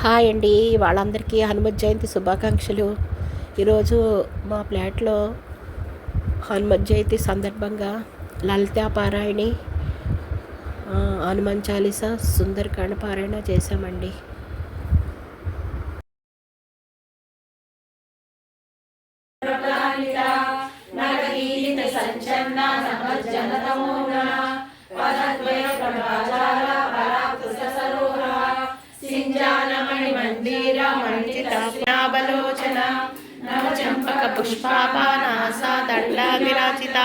Hi అండి. వాళ్ళందరికీ హనుమత్ జయంతి శుభాకాంక్షలు. ఈరోజు మా ఫ్లాట్లో హనుమత్ జయంతి సందర్భంగా లలితా పారాయణి హనుమాన్ చాలీసా సుందరకాండ పారాయణ చేశామండి. మండిరాబలోచన నవచంపక పుష్పాపానాసా దండా విరాచిత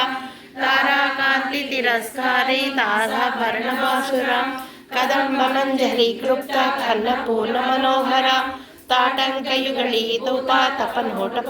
తారాకాంతి తిరస్కారి తారాభరణపాశుర కదంబ మంజరి క్లుప్త కన్న పూర్ణ మనోహర తాటంకయుగళీతోప తపనోటప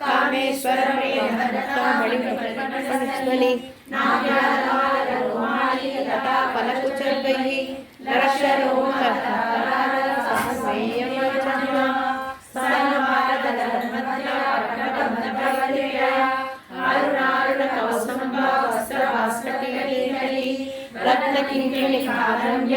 నిజ సల్లాప మాధుర్య వినర్భస్యమీ మందస్మిత పలకు రత్న కింకిణి కారణ్య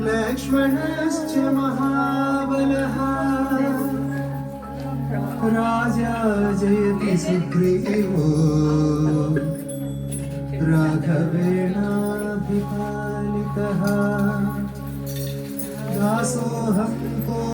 लक्ष्मणश्च महाबलः। राजा जयति सुग्रीवो। राघवेणाभिपालितः दासोऽहं को